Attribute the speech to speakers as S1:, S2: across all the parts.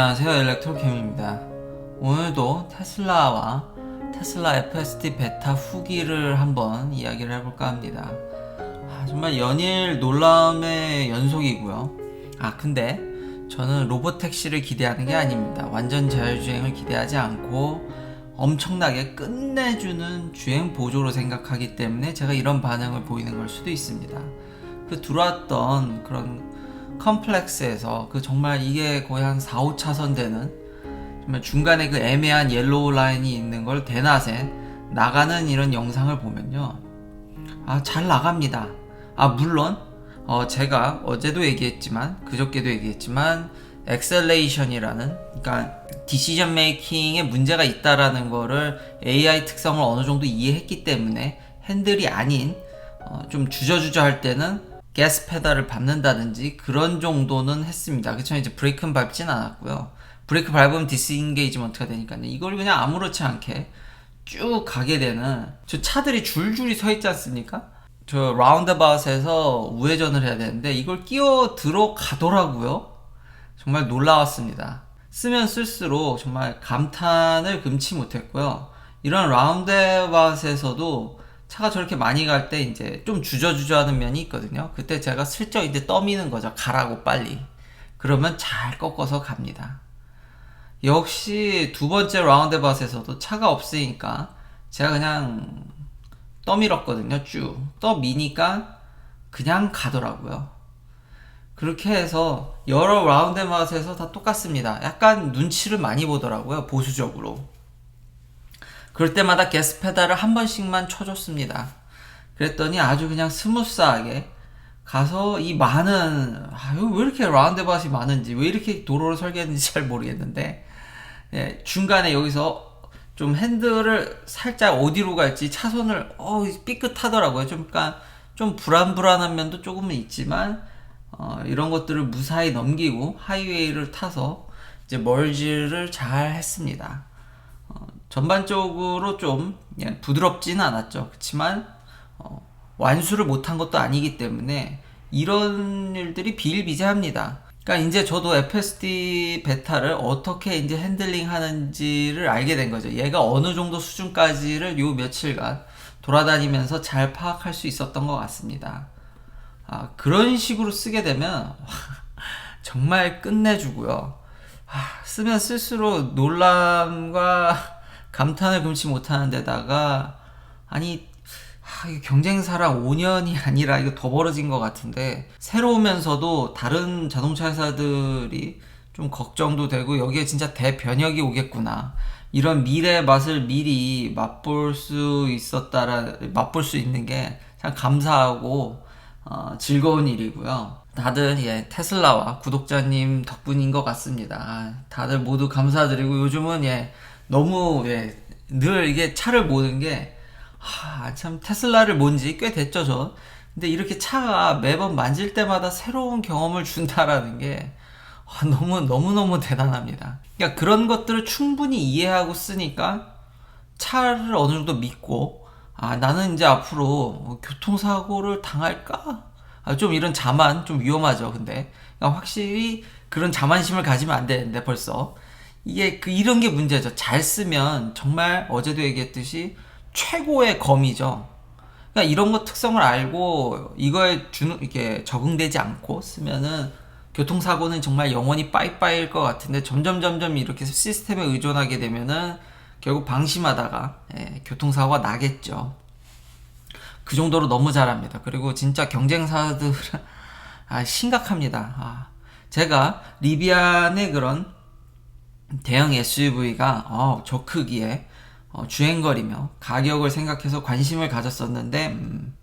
S1: 안녕하세요 일렉트로캠입니다. 오늘도 테슬라와 테슬라 FSD 베타 후기를 한번 이야기를 해볼까 합니다. 아, 정말 연일 놀라움의 연속이고요. 아 근데 저는 로보택시를 기대하는 게 아닙니다. 완전 자율주행을 기대하지 않고 엄청나게 끝내주는 주행 보조로 생각하기 때문에 제가 이런 반응을 보이는 걸 수도 있습니다. 그 들어왔던 그런 컴플렉스에서 그 정말 이게 거의 한 4, 5차선 되는 정말 중간에 그 애매한 옐로우 라인이 있는 걸 대낮에 나가는 이런 영상을 보면요. 아, 잘 나갑니다. 아, 물론, 어, 제가 어제도 얘기했지만, 그저께도 얘기했지만, 엑셀레이션이라는, 그러니까, 디시전 메이킹에 문제가 있다라는 거를 AI 특성을 어느 정도 이해했기 때문에 핸들이 아닌, 어, 좀 주저주저 할 때는 가스 페달을 밟는다든지 그런 정도는 했습니다. 그렇지만 이제 브레이크는 밟진 않았고요. 브레이크 밟으면 디스인게이지먼트가 되니까요. 이걸 그냥 아무렇지 않게 쭉 가게 되는 저 차들이 줄줄이 서 있지 않습니까? 저 라운드바웃에서 우회전을 해야 되는데 이걸 끼어 들어가더라고요. 정말 놀라웠습니다. 쓰면 쓸수록 정말 감탄을 금치 못했고요. 이런 라운드바웃에서도 차가 저렇게 많이 갈 때 이제 좀 주저주저 하는 면이 있거든요. 그때 제가 슬쩍 이제 떠미는 거죠. 가라고 빨리. 그러면 잘 꺾어서 갑니다. 역시 두 번째 라운드바스에서도 차가 없으니까 제가 그냥 떠밀었거든요. 쭉 떠미니까 그냥 가더라고요. 그렇게 해서 여러 라운드바스에서 다 똑같습니다. 약간 눈치를 많이 보더라고요. 보수적으로. 그럴 때마다 게스 페달을 한 번씩만 쳐줬습니다. 그랬더니 아주 그냥 스무스하게 가서 이 많은 아, 여기 왜 이렇게 라운드바웃이 많은지 왜 이렇게 도로를 설계했는지 잘 모르겠는데 예, 중간에 여기서 좀 핸들을 살짝 어디로 갈지 차선을 어 삐끗하더라고요. 좀 그러니까 좀 불안불안한 면도 조금은 있지만 어, 이런 것들을 무사히 넘기고 하이웨이를 타서 이제 멀지를 잘 했습니다. 어, 전반적으로 좀 예, 부드럽지는 않았죠. 그렇지만 어, 완수를 못한 것도 아니기 때문에 이런 일들이 비일비재합니다. 그러니까 이제 저도 FSD 베타를 어떻게 이제 핸들링 하는지를 알게 된 거죠. 얘가 어느 정도 수준까지를 요 며칠간 돌아다니면서 잘 파악할 수 있었던 것 같습니다. 아, 그런 식으로 쓰게 되면 정말 끝내주고요. 아, 쓰면 쓸수록 놀람과 감탄을 금치 못하는 데다가 아니 아, 이게 경쟁사랑 5년이 아니라 이거 더 벌어진 것 같은데 새로우면서도 다른 자동차 회사들이 좀 걱정도 되고 여기에 진짜 대변혁이 오겠구나 이런 미래 맛을 미리 맛볼 수 있었다라 맛볼 수 있는 게 참 감사하고 어, 즐거운 일이고요. 다들 예 테슬라와 구독자님 덕분인 것 같습니다. 아, 다들 모두 감사드리고 요즘은 예 너무 예 늘 이게 차를 모는 게 아, 참 테슬라를 뭔지 꽤 됐죠, 저. 근데 이렇게 차가 매번 만질 때마다 새로운 경험을 준다라는 게 아, 너무 너무 너무 대단합니다. 그러니까 그런 것들을 충분히 이해하고 쓰니까 차를 어느 정도 믿고 아 나는 이제 앞으로 뭐 교통사고를 당할까? 아, 좀 이런 자만 좀 위험하죠. 근데 그러니까 확실히 그런 자만심을 가지면 안 되는데 벌써 이게 그 이런 게 문제죠. 잘 쓰면 정말 어제도 얘기했듯이 최고의 검이죠. 그러니까 이런 거 특성을 알고 이거에 주 이렇게 적응되지 않고 쓰면은 교통사고는 정말 영원히 빠이빠이일 것 같은데 점점 점점 이렇게 시스템에 의존하게 되면은 결국 방심하다가 예, 교통사고가 나겠죠. 그 정도로 너무 잘합니다. 그리고 진짜 경쟁사들 아, 심각합니다. 아, 제가 리비안의 그런 대형 SUV가 어, 저 크기에 어, 주행거리며 가격을 생각해서 관심을 가졌었는데 음,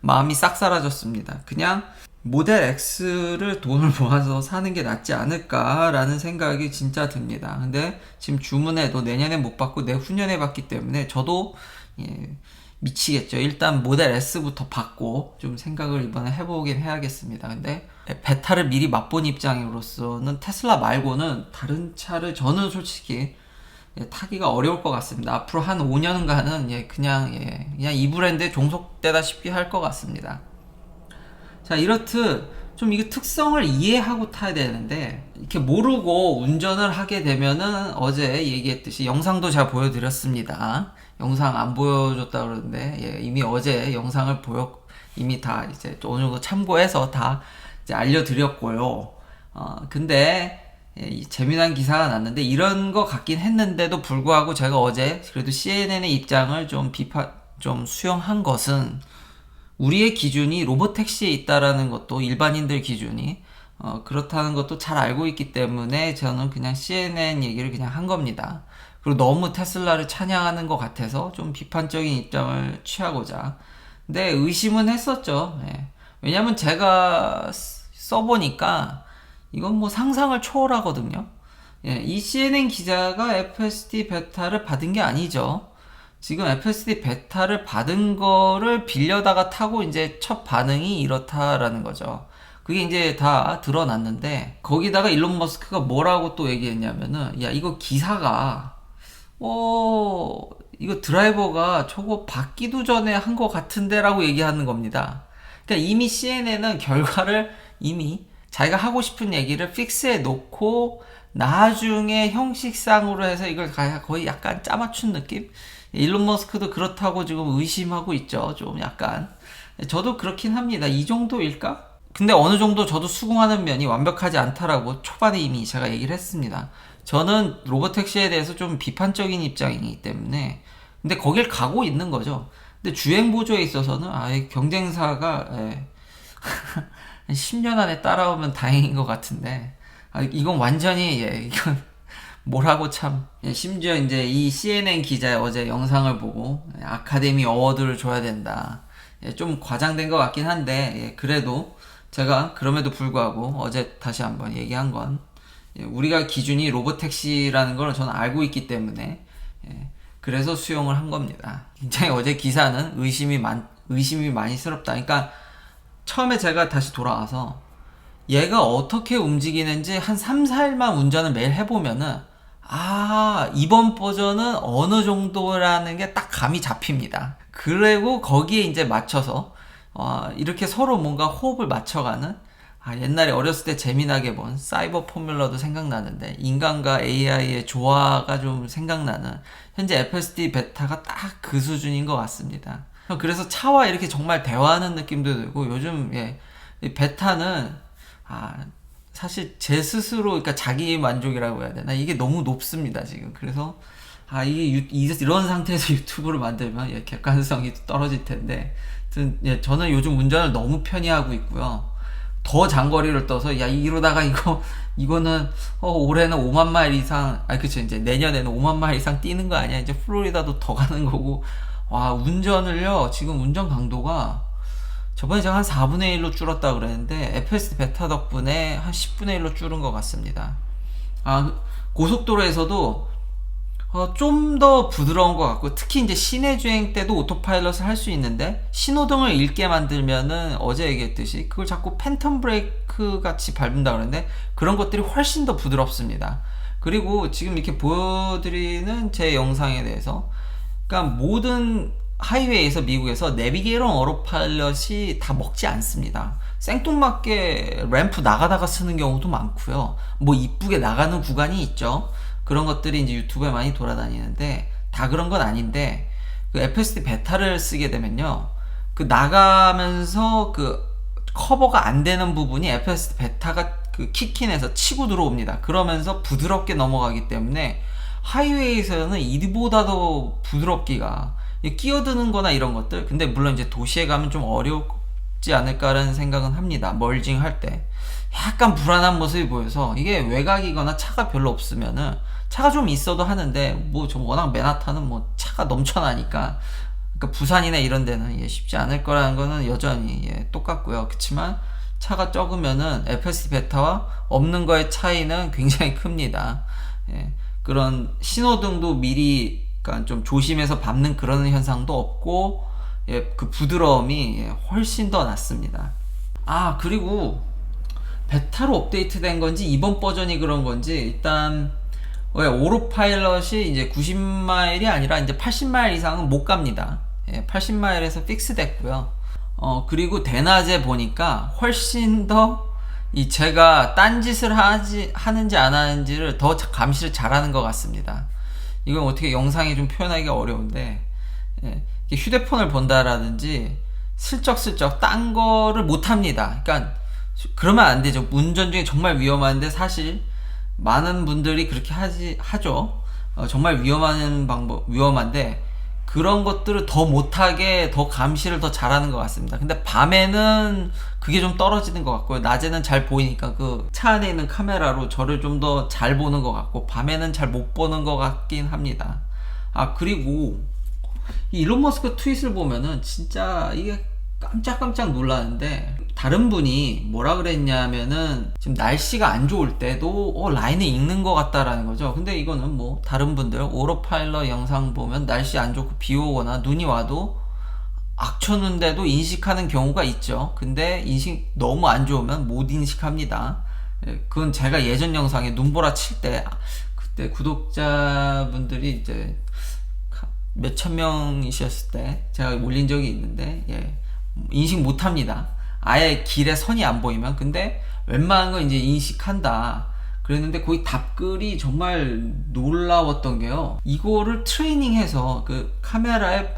S1: 마음이 싹 사라졌습니다. 그냥 모델 X를 돈을 모아서 사는 게 낫지 않을까라는 생각이 진짜 듭니다. 근데 지금 주문해도 내년에 못 받고 내후년에 받기 때문에 저도 예, 미치겠죠. 일단 모델 S부터 받고 좀 생각을 이번에 해보긴 해야겠습니다. 근데 베타를 미리 맛본 입장으로서는 테슬라 말고는 다른 차를 저는 솔직히 예, 타기가 어려울 것 같습니다. 앞으로 한 5년간은 예, 그냥 예, 그냥 이 브랜드에 종속되다시피 할 것 같습니다. 자 이렇듯 좀 이게 특성을 이해하고 타야 되는데 이렇게 모르고 운전을 하게 되면은 어제 얘기했듯이 영상도 제가 보여드렸습니다. 영상 안 보여줬다 그러는데 예, 이미 어제 영상을 보여 이미 다 이제 어느 정도 참고해서 다 이제 알려드렸고요. 어, 근데 예, 이 재미난 기사가 났는데 이런 거 같긴 했는데도 불구하고 제가 어제 그래도 CNN의 입장을 좀 비판 좀 수용한 것은 우리의 기준이 로보택시에 있다라는 것도 일반인들 기준이 어, 그렇다는 것도 잘 알고 있기 때문에 저는 그냥 CNN 얘기를 그냥 한 겁니다. 그리고 너무 테슬라를 찬양하는 것 같아서 좀 비판적인 입장을 취하고자. 근데 의심은 했었죠. 예. 왜냐면 제가 쓰- 써보니까 이건 뭐 상상을 초월하거든요. 예, 이 CNN 기자가 FSD 베타를 받은 게 아니죠. 지금 FSD 베타를 받은 거를 빌려다가 타고 이제 첫 반응이 이렇다라는 거죠. 그게 이제 다 드러났는데 거기다가 일론 머스크가 뭐라고 또 얘기했냐면은 야 이거 기사가 어 이거 드라이버가 저거 받기도 전에 한거 같은데라고 얘기하는 겁니다. 그러니까 이미 CNN은 결과를 이미 자기가 하고 싶은 얘기를 픽스해 놓고 나중에 형식상으로 해서 이걸 가- 거의 약간 짜맞춘 느낌? 일론 머스크도 그렇다고 지금 의심하고 있죠. 좀 약간. 저도 그렇긴 합니다. 이 정도일까? 근데 어느 정도 저도 수긍하는 면이 완벽하지 않다라고 초반에 이미 제가 얘기를 했습니다. 저는 로보택시에 대해서 좀 비판적인 입장이기 때문에 근데 거길 가고 있는 거죠. 근데 주행 보조에 있어서는 아예 경쟁사가 예, 한 10년 안에 따라오면 다행인 것 같은데 아, 이건 완전히 예, 이건 뭐라고 참 예, 심지어 이제 이 CNN 기자의 어제 영상을 보고 예, 아카데미 어워드를 줘야 된다. 예, 좀 과장된 것 같긴 한데 예, 그래도 제가 그럼에도 불구하고 어제 다시 한번 얘기한 건 예, 우리가 기준이 로보택시라는 걸 저는 알고 있기 때문에 예, 그래서 수용을 한 겁니다. 굉장히 어제 기사는 의심이 많 의심이 많이 스럽다. 그러니까 처음에 제가 다시 돌아와서 얘가 어떻게 움직이는지 한 3, 4일만 운전을 매일 해보면은 아 이번 버전은 어느 정도라는 게 딱 감이 잡힙니다. 그리고 거기에 이제 맞춰서 어, 이렇게 서로 뭔가 호흡을 맞춰가는 아, 옛날에 어렸을 때 재미나게 본 사이버 포뮬러도 생각나는데 인간과 AI의 조화가 좀 생각나는 현재 FSD 베타가 딱 그 수준인 것 같습니다. 그래서 차와 이렇게 정말 대화하는 느낌도 들고 요즘 예, 이 베타는 아 사실 제 스스로 그러니까 자기 만족이라고 해야 되나? 이게 너무 높습니다 지금. 그래서 아 이게 유- 이- 이런 상태에서 유튜브를 만들면 예, 객관성이 떨어질 텐데. 예, 저는 요즘 운전을 너무 편히 하고 있고요 더 장거리를 떠서 야 이러다가 이거 이거는 어, 올해는 5만 마일 이상 아 그쵸 이제 내년에는 5만 마일 이상 뛰는 거 아니야 이제 플로리다도 더 가는 거고 와 운전을요 지금 운전 강도가 저번에 제가 한 4분의 1로 줄었다 그랬는데 FSD 베타 덕분에 한 10분의 1로 줄은 것 같습니다. 아, 고속도로에서도 어, 좀 더 부드러운 것 같고 특히 이제 시내 주행 때도 오토파일럿을 할 수 있는데 신호등을 읽게 만들면은 어제 얘기했듯이 그걸 자꾸 팬텀 브레이크 같이 밟는다 그러는데 그런 것들이 훨씬 더 부드럽습니다. 그리고 지금 이렇게 보여드리는 제 영상에 대해서 그러니까 모든 하이웨이에서 미국에서 내비게이션 어로파일럿이 다 먹지 않습니다. 생뚱맞게 램프 나가다가 쓰는 경우도 많고요. 뭐 이쁘게 나가는 구간이 있죠. 그런 것들이 이제 유튜브에 많이 돌아다니는데 다 그런 건 아닌데 그 FSD 베타를 쓰게 되면요. 그 나가면서 그 커버가 안 되는 부분이 FSD 베타가 그 키킨에서 치고 들어옵니다. 그러면서 부드럽게 넘어가기 때문에 하이웨이에서는 이보다도 부드럽기가 이 끼어드는 거나 이런 것들 근데 물론 이제 도시에 가면 좀 어렵지 않을까라는 생각은 합니다 멀징 할 때 약간 불안한 모습이 보여서 이게 외곽이거나 차가 별로 없으면은 차가 좀 있어도 하는데 뭐 좀 워낙 맨하탄은 뭐 차가 넘쳐나니까 그러니까 부산이나 이런 데는 예, 쉽지 않을 거라는 거는 여전히 예, 똑같고요. 그렇지만 차가 적으면은 FSD 베타와 없는 거의 차이는 굉장히 큽니다. 예, 그런 신호등도 미리 그러니까 좀 조심해서 밟는 그런 현상도 없고 예, 그 부드러움이 예, 훨씬 더 낫습니다. 아 그리고 베타로 업데이트된 건지 이번 버전이 그런 건지 일단 왜 오로파일럿이 이제 90마일이 아니라 이제 80마일 이상은 못 갑니다. 예, 80마일에서 픽스됐고요. 어 그리고 대낮에 보니까 훨씬 더 이 제가 딴 짓을 하지 하는지 안 하는지를 더 감시를 잘하는 것 같습니다. 이건 어떻게 영상에 좀 표현하기가 어려운데 예, 휴대폰을 본다라든지 슬쩍슬쩍 딴 거를 못 합니다. 그러니까 그러면 안 되죠. 운전 중에 정말 위험한데 사실 많은 분들이 그렇게 하지 하죠. 어, 정말 위험한 방법 위험한데 그런 것들을 더 못하게 더 감시를 더 잘하는 것 같습니다. 근데 밤에는 그게 좀 떨어지는 것 같고요. 낮에는 잘 보이니까 그 차 안에 있는 카메라로 저를 좀 더 잘 보는 것 같고 밤에는 잘 못 보는 것 같긴 합니다. 아 그리고 이 일론 머스크 트윗을 보면은 진짜 이게 깜짝깜짝 놀라는데 다른 분이 뭐라 그랬냐면은 지금 날씨가 안 좋을 때도 어, 라인을 읽는 것 같다라는 거죠. 근데 이거는 뭐 다른 분들 오로파일러 영상 보면 날씨 안 좋고 비 오거나 눈이 와도 악천후인데도 인식하는 경우가 있죠. 근데 인식 너무 안 좋으면 못 인식합니다. 예, 그건 제가 예전 영상에 눈보라 칠 때 그때 구독자분들이 이제 몇천 명이셨을 때 제가 올린 적이 있는데 예, 인식 못 합니다. 아예 길에 선이 안 보이면 근데 웬만한 건 이제 인식한다. 그랬는데 거기 답글이 정말 놀라웠던 게요. 이거를 트레이닝해서 그 카메라에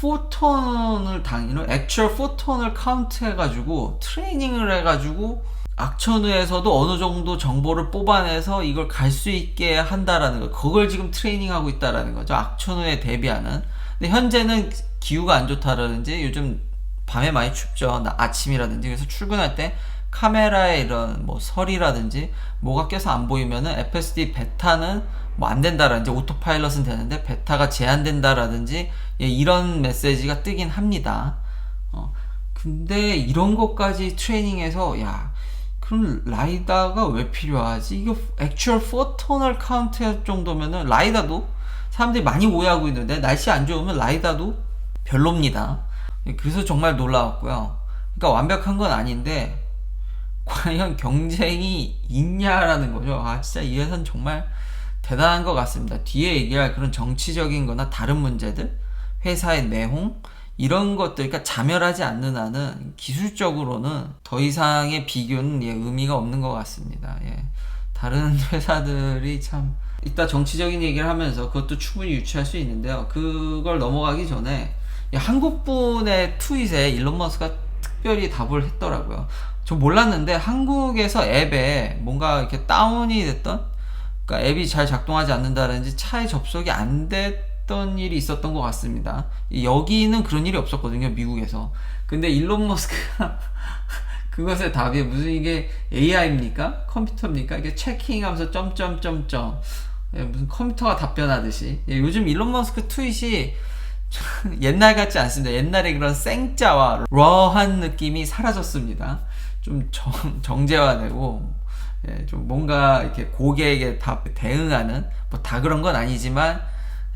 S1: 포톤을 당기는 액츄얼 포톤을 카운트 해가지고 트레이닝을 해가지고 악천후에서도 어느 정도 정보를 뽑아내서 이걸 갈 수 있게 한다라는 거. 그걸 지금 트레이닝하고 있다라는 거죠. 악천후에 대비하는. 근데 현재는 기후가 안 좋다라든지 요즘 밤에 많이 춥죠. 아침이라든지 그래서 출근할 때 카메라에 이런 뭐 설이라든지 뭐가 껴서 안 보이면은 FSD 베타는 뭐 안 된다라든지 오토파일럿은 되는데 베타가 제한된다라든지 예, 이런 메시지가 뜨긴 합니다. 어, 근데 이런 것까지 트레이닝해서 야 그럼 라이다가 왜 필요하지? 이거 액츄얼 포토널 카운트 할 정도면은 라이다도 사람들이 많이 오해하고 있는데 날씨 안 좋으면 라이다도 별로입니다. 예, 그래서 정말 놀라웠고요. 그러니까 완벽한 건 아닌데 과연 경쟁이 있냐라는 거죠. 아 진짜 이 회사는 정말 대단한 것 같습니다. 뒤에 얘기할 그런 정치적인 거나 다른 문제들, 회사의 내용, 이런 것들, 그러니까 자멸하지 않는 한은 기술적으로는 더 이상의 비교는 예, 의미가 없는 것 같습니다. 예. 다른 회사들이 참, 이따 정치적인 얘기를 하면서 그것도 충분히 유추할 수 있는데요. 그걸 넘어가기 전에 한국분의 트윗에 일론 머스크가 특별히 답을 했더라고요. 저 몰랐는데 한국에서 앱에 뭔가 이렇게 다운이 됐던 그러니까 앱이 잘 작동하지 않는다든지 차에 접속이 안 됐던 일이 있었던 것 같습니다. 여기는 그런 일이 없었거든요, 미국에서. 근데 일론 머스크가 그것의 답이 무슨 이게 AI입니까? 컴퓨터입니까? 이게 체킹하면서 점점점점 예, 무슨 컴퓨터가 답변하듯이 예, 요즘 일론 머스크 트윗이 옛날 같지 않습니다. 옛날에 그런 생자와 러한 느낌이 사라졌습니다. 좀 정, 정제화되고 예, 좀 뭔가 이렇게 고객에게 다 대응하는 뭐 다 그런 건 아니지만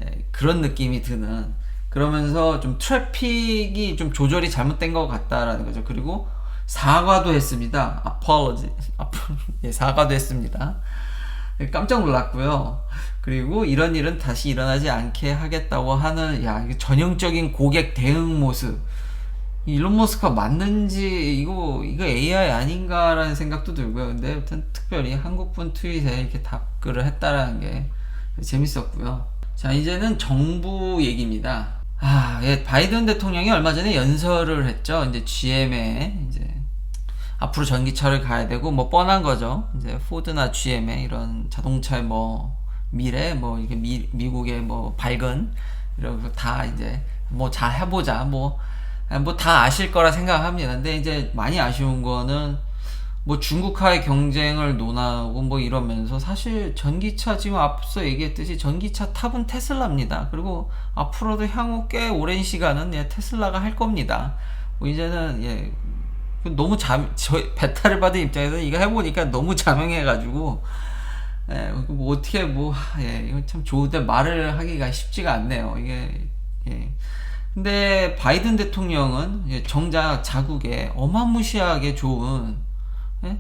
S1: 예, 그런 느낌이 드는 그러면서 좀 트래픽이 좀 조절이 잘못된 것 같다라는 거죠. 그리고 사과도 했습니다. apology. 예, 사과도 했습니다. 예, 깜짝 놀랐고요. 그리고 이런 일은 다시 일어나지 않게 하겠다고 하는 야 전형적인 고객 대응 모습 일론 머스크가 맞는지 이거 이거 AI 아닌가라는 생각도 들고요. 근데 아무튼 특별히 한국분 트윗에 이렇게 답글을 했다라는 게 재밌었고요. 자 이제는 정부 얘기입니다. 아, 예, 바이든 대통령이 얼마 전에 연설을 했죠. 이제 GM에 이제 앞으로 전기차를 가야 되고 뭐 뻔한 거죠. 이제 포드나 GM의 이런 자동차의 뭐 미래 뭐 이게 미, 미국의 뭐 밝은 이런 거다 이제 뭐 잘 해보자 뭐 뭐 다 아실 거라 생각합니다. 근데 이제 많이 아쉬운 거는 뭐 중국과의 경쟁을 논하고 뭐 이러면서 사실 전기차 지금 앞서 얘기했듯이 전기차 탑은 테슬라입니다. 그리고 앞으로도 향후 꽤 오랜 시간은 예, 테슬라가 할 겁니다. 뭐 이제는 예 너무 잠, 저 베타를 받은 입장에서 이거 해보니까 너무 자명해가지고 예, 뭐 어떻게 뭐 예, 이거 참 좋은데 말을 하기가 쉽지가 않네요. 이게 예. 근데 바이든 대통령은 예, 정작 자국에 어마무시하게 좋은 예?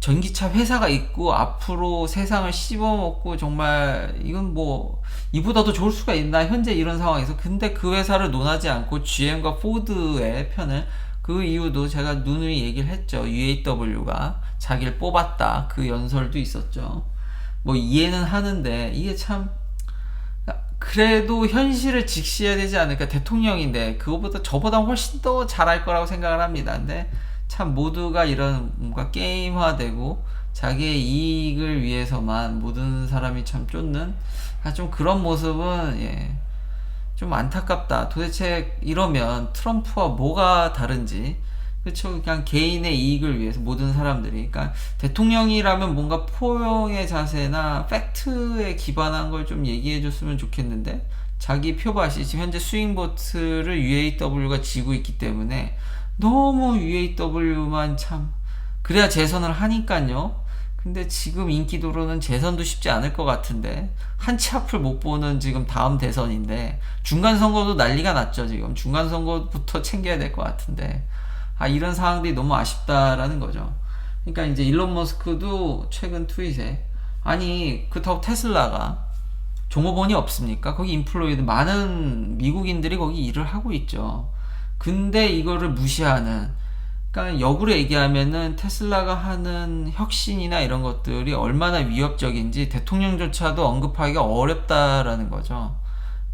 S1: 전기차 회사가 있고 앞으로 세상을 씹어먹고 정말 이건 뭐 이보다도 좋을 수가 있나 현재 이런 상황에서 근데 그 회사를 논하지 않고 GM과 포드의 편을 그 이유도 제가 누누이 얘기를 했죠. UAW가 자기를 뽑았다. 그 연설도 있었죠. 뭐 이해는 하는데 이게 참 그래도 현실을 직시해야 되지 않을까 대통령인데 그거보다 저보다 훨씬 더 잘할 거라고 생각을 합니다. 근데 참 모두가 이런 뭔가 게임화되고 자기의 이익을 위해서만 모든 사람이 참 쫓는 아, 좀 그런 모습은 예, 좀 안타깝다. 도대체 이러면 트럼프와 뭐가 다른지 그렇죠. 그냥 개인의 이익을 위해서 모든 사람들이 그러니까 대통령이라면 뭔가 포용의 자세나 팩트에 기반한 걸 좀 얘기해 줬으면 좋겠는데 자기 표밭이 지금 현재 스윙보트를 UAW가 지고 있기 때문에 너무 UAW만 참 그래야 재선을 하니까요. 근데 지금 인기도로는 재선도 쉽지 않을 것 같은데 한 치 앞을 못 보는 지금 다음 대선인데 중간 선거도 난리가 났죠 지금 중간 선거부터 챙겨야 될 것 같은데 아 이런 상황들이 너무 아쉽다라는 거죠. 그러니까 이제 일론 머스크도 최근 트윗에 아니 그렇다고 테슬라가 종업원이 없습니까? 거기 인플로이드 많은 미국인들이 거기 일을 하고 있죠. 근데 이거를 무시하는 그러니까 역으로 얘기하면은 테슬라가 하는 혁신이나 이런 것들이 얼마나 위협적인지 대통령조차도 언급하기가 어렵다라는 거죠.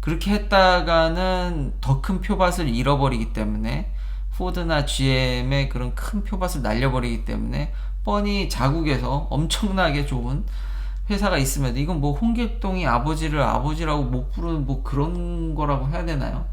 S1: 그렇게 했다가는 더 큰 표밭을 잃어버리기 때문에 포드나 GM의 그런 큰 표밭을 날려버리기 때문에 뻔히 자국에서 엄청나게 좋은 회사가 있으면 이건 뭐 홍길동이 아버지를 아버지라고 못 부르는 뭐 그런 거라고 해야 되나요?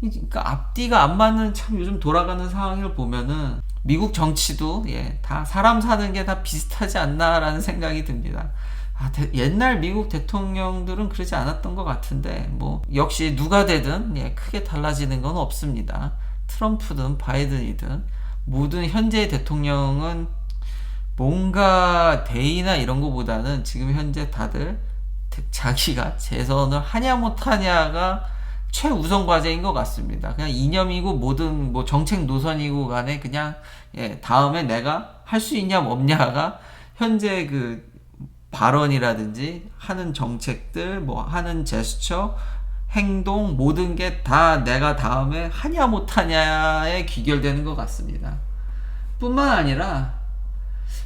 S1: 그러니까 앞뒤가 안 맞는 참 요즘 돌아가는 상황을 보면은 미국 정치도 예, 다 사람 사는 게 다 비슷하지 않나라는 생각이 듭니다. 아, 대, 옛날 미국 대통령들은 그러지 않았던 것 같은데 뭐 역시 누가 되든 예, 크게 달라지는 건 없습니다. 트럼프든 바이든이든 모든 현재 대통령은 뭔가 대의나 이런 거보다는 지금 현재 다들 자기가 재선을 하냐 못하냐가 최우선 과제인 것 같습니다. 그냥 이념이고 모든 뭐 정책 노선이고 간에 그냥 예, 다음에 내가 할 수 있냐 없냐가 현재 그 발언이라든지 하는 정책들 뭐 하는 제스처 행동 모든 게 다 내가 다음에 하냐 못하냐에 귀결되는 것 같습니다. 뿐만 아니라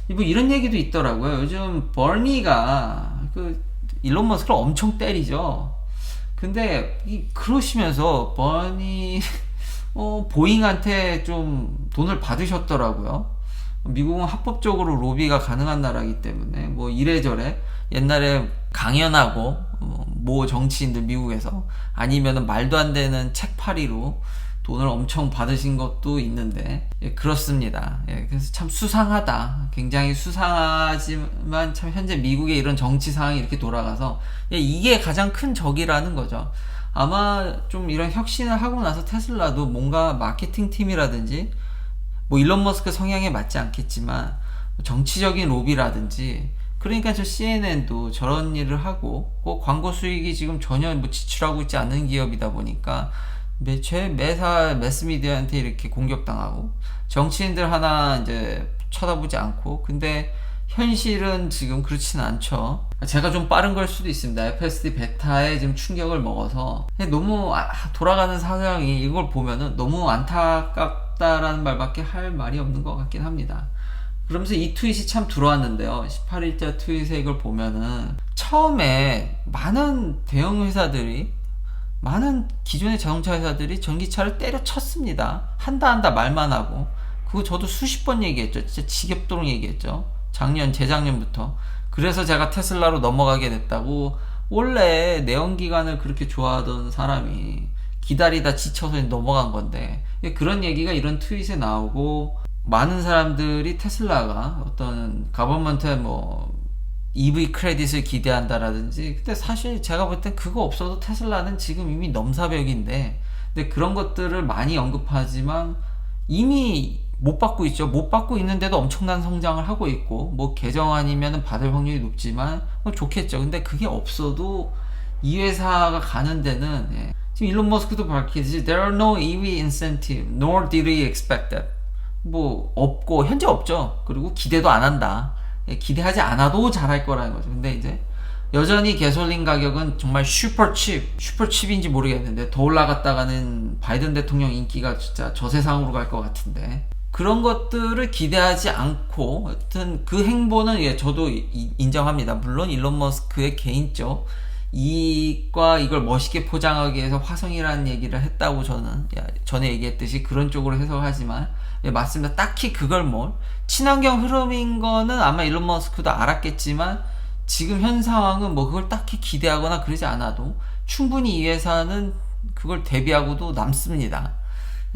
S1: 뭐 이런 얘기도 있더라고요. 요즘 버니가 그 일론 머스크를 엄청 때리죠. 근데 이 그러시면서 버니 어, 보잉한테 좀 돈을 받으셨더라고요. 미국은 합법적으로 로비가 가능한 나라이기 때문에 뭐 이래저래 옛날에 강연하고 어, 모 정치인들 미국에서 아니면은 말도 안 되는 책팔이로 돈을 엄청 받으신 것도 있는데 예, 그렇습니다. 예, 그래서 참 수상하다. 굉장히 수상하지만 참 현재 미국의 이런 정치 상황이 이렇게 돌아가서 예, 이게 가장 큰 적이라는 거죠. 아마 좀 이런 혁신을 하고 나서 테슬라도 뭔가 마케팅 팀이라든지 뭐 일론 머스크 성향에 맞지 않겠지만 정치적인 로비라든지 그러니까 저 CNN도 저런 일을 하고 그 광고 수익이 지금 전혀 뭐 지출하고 있지 않은 기업이다 보니까 매체 매사 매스미디어한테 이렇게 공격당하고 정치인들 하나 이제 쳐다보지 않고 근데 현실은 지금 그렇지는 않죠. 제가 좀 빠른 걸 수도 있습니다. FSD 베타에 지금 충격을 먹어서 너무 아, 돌아가는 상황이 이걸 보면은 너무 안타깝다라는 말밖에 할 말이 없는 것 같긴 합니다. 그러면서 이 트윗이 참 들어왔는데요. 18일자 트윗에 이걸 보면은 처음에 많은 대형 회사들이 많은 기존의 자동차 회사들이 전기차를 때려쳤습니다. 한다 한다 말만 하고 그거 저도 수십 번 얘기했죠. 진짜 지겹도록 얘기했죠. 작년 재작년부터 그래서 제가 테슬라로 넘어가게 됐다고 원래 내연기관을 그렇게 좋아하던 사람이 기다리다 지쳐서 넘어간 건데 그런 얘기가 이런 트윗에 나오고 많은 사람들이 테슬라가 어떤 가버먼트의 뭐 EV 크레딧을 기대한다라든지 근데 사실 제가 볼땐 그거 없어도 테슬라는 지금 이미 넘사벽인데 근데 그런 것들을 많이 언급하지만 이미 못 받고 있죠. 못 받고 있는데도 엄청난 성장을 하고 있고 뭐 아니면 받을 확률이 높지만 뭐 좋겠죠. 근데 그게 없어도 이 회사가 가는 데는 예. 지금 일론 머스크도 밝히듯이 there are no EV incentive nor did we expect that 뭐 없고 현재 없죠. 그리고 기대도 안 한다. 예, 기대하지 않아도 잘할 거라는 거죠. 근데 이제 여전히 개솔린 가격은 정말 슈퍼칩, 슈퍼칩인지 모르겠는데 더 올라갔다가는 바이든 대통령 인기가 진짜 저세상으로 갈 것 같은데 그런 것들을 기대하지 않고 하여튼 그 행보는 예 저도 이- 인정합니다. 물론 일론 머스크의 개인적 이익과 이걸 멋있게 포장하기 위해서 화성이라는 얘기를 했다고 저는 야, 전에 얘기했듯이 그런 쪽으로 해석하지만 예, 맞습니다. 딱히 그걸 뭘 친환경 흐름인 거는 아마 일론 머스크도 알았겠지만 지금 현 상황은 뭐 그걸 딱히 기대하거나 그러지 않아도 충분히 이 회사는 그걸 대비하고도 남습니다.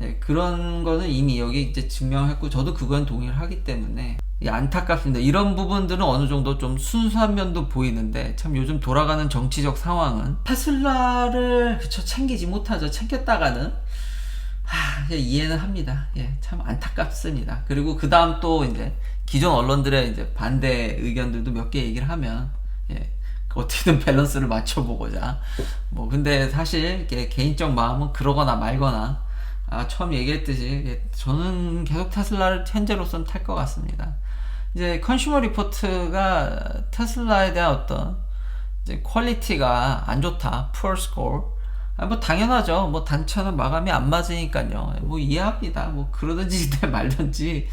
S1: 예, 그런 거는 이미 여기 이제 증명했고 저도 그건 동의를 하기 때문에 예, 안타깝습니다. 이런 부분들은 어느 정도 좀 순수한 면도 보이는데 참 요즘 돌아가는 정치적 상황은 테슬라를 그쵸 챙기지 못하죠. 챙겼다가는 하, 예, 이해는 합니다. 예, 참 안타깝습니다. 그리고 그 다음 또 이제 기존 언론들의 이제 반대 의견들도 몇 개 얘기를 하면 예, 어떻게든 밸런스를 맞춰보고자 뭐 근데 사실 개인적 마음은 그러거나 말거나 아, 처음 얘기했듯이 예, 저는 계속 테슬라를 현재로서는 탈것 같습니다. 이제 컨슈머 리포트가 테슬라에 대한 어떤 이제 퀄리티가 안 좋다, poor score. 아, 뭐 당연하죠. 뭐 단차는 마감이 안 맞으니까요. 뭐 이해합니다. 뭐 그러든지 말든지.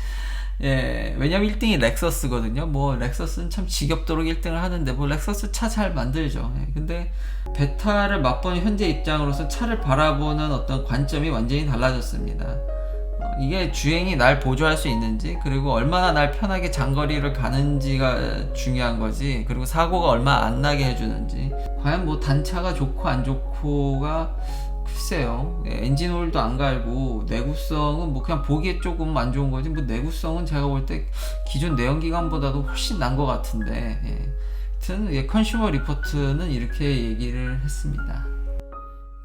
S1: 예, 왜냐면 1등이 렉서스거든요. 뭐 렉서스는 참 지겹도록 1등을 하는데 뭐 렉서스 차 잘 만들죠. 예, 근데 베타를 맛보는 현재 입장으로서 차를 바라보는 어떤 관점이 완전히 달라졌습니다. 어, 이게 주행이 날 보조할 수 있는지 그리고 얼마나 날 편하게 장거리를 가는지가 중요한 거지 그리고 사고가 얼마 안 나게 해주는지 과연 뭐 단차가 좋고 안 좋고가 글쎄요 예, 엔진 오일도 안 갈고 내구성은 뭐 그냥 보기에 조금 안 좋은 거지 뭐 내구성은 제가 볼 때 기존 내연기관보다도 훨씬 난 것 같은데 예. 하여튼 예, 컨슈머 리포트는 이렇게 얘기를 했습니다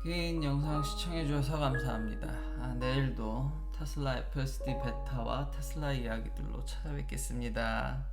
S1: 긴 영상 시청해주셔서 감사합니다. 아, 내일도 테슬라 FSD 베타와 테슬라 이야기들로 찾아뵙겠습니다.